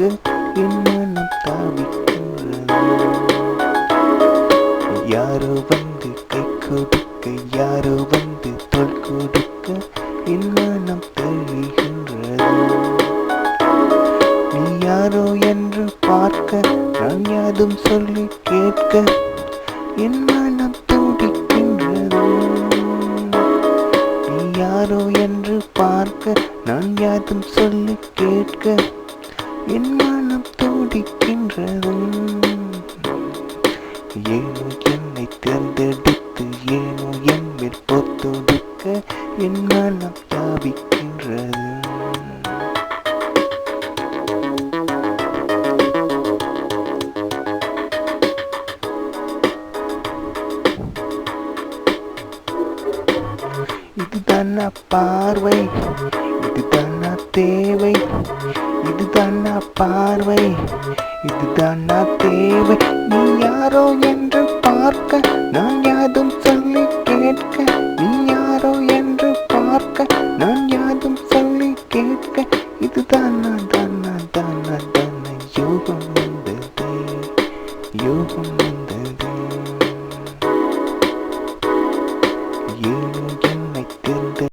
எனக்கு இன்னும் தாவிக்கிறது யாரோ வந்து கை கொடுக்க யாரோ வந்து தொல் கொடுக்க இன்னும் தழுகின்றது நீ யாரோ என்று பார்க்க நான் யாரும் சொல்லி கேட்க இன்னும் துடிக்கின்றது நீ யாரோ என்று பார்க்க நான் யாதும் சொல்லி கேட்க என் மனம் துடிக்கின்றது ஏனோ என்னை தேர்ந்தெடுத்து ஏனோ என் மேல் பொத்தொடுக்க என் மனம் தாவிக்கின்றது. இதுதான் பார்வை இதுதான் தேவை இதுதான் கண்ணா பார்வை? இதுதான் நான் தேவை. நீ யாரோ என்று பார்க்க நான் யாதும் சொல்லி கேட்க. நீ யாரோ என்று பார்க்க நான் யாதும் சொல்லி கேட்க. இதுதான் நான் தானா தானா தான யோகம் வந்தது யோகம் வந்தது